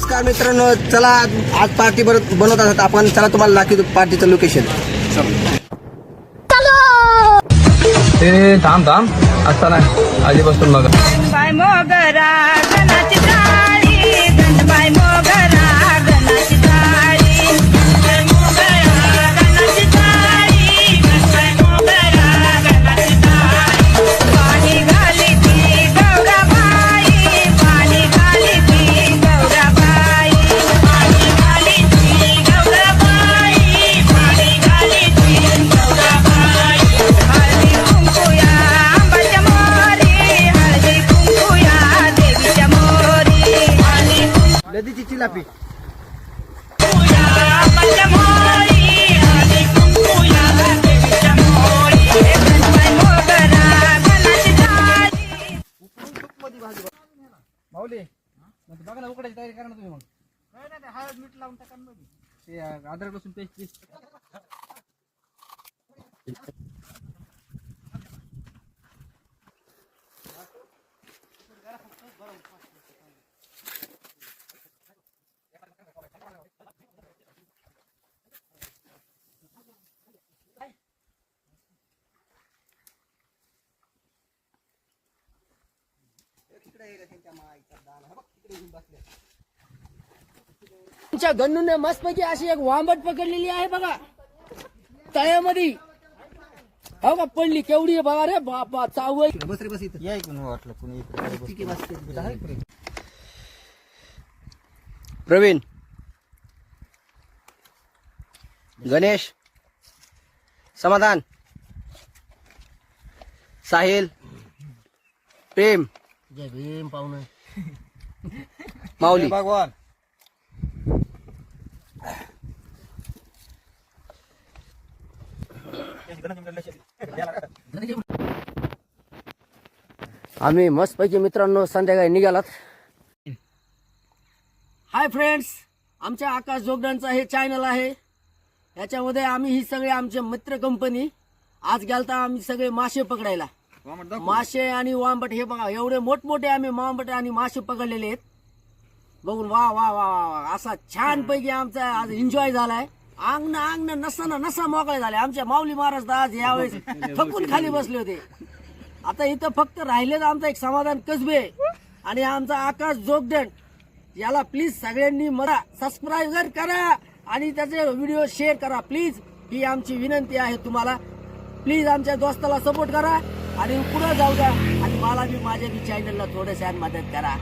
नमस्कार मित्रांनो चला आज- आज पार्टी बनत बनवत आहात आपण. चला तुम्हाला दाखवतो पार्टीचं लोकेशन ते थांब थांब. असता नाही. आधीपासून बघा. मोगरा टाळी माऊली बघा ना उकडायची तयारी करा ना तुम्ही मग. हळद मीठ लावून टाका ते अद्रक लसूण पेस्ट आमच्या गन्नूने मस्तपैकी अशी एक वांबट पकडलेली आहे बघा. तळ्यामध्ये. हो का पडली केवढी आहे बघा रे बापा चावय बस रे बस इथं. या वाटलं कोणी ठीक आहे, बस. प्रवीण. गणेश. समाधान. साहिल. प्रेम. जय भीम पाहुणे. माऊली. भगवान. आम्ही मस्तपैकी मित्रांनो संध्याकाळी निघालात. हाय फ्रेंड्स आमच्या आकाश जोगडांचा हे चॅनल आहे. याच्यामध्ये आम्ही ही सगळे आमचे मित्र कंपनी आज गेलता आम्ही सगळे मासे पकडायला. मासे आणि वांबट हे बघा एवढे मोठमोठे आम्ही वांबट आणि मासे पकडलेले आहेत. बघून वा वा वा वा वा. असा छान पैकी आमचा आज एन्जॉय झालाय. अंगण अंगण नसताना नसा मोकळे झाले आमच्या माऊली महाराज तर आज यावेळेस थकून खाली बसले होते. आता इथं फक्त राहिलेच आमचा एक समाधान कसबे आणि आमचा आकाश जोगदंड. याला प्लीज सगळ्यांनी मला सबस्क्राईब करा आणि त्याचे व्हिडिओ शेअर करा. प्लीज ही आमची विनंती आहे तुम्हाला. प्लीज आमच्या दोस्ताला सपोर्ट करा. आणि पुढे जाऊ द्या. आणि मला बी माझ्या बी चॅनलला थोडंसं मदत करा.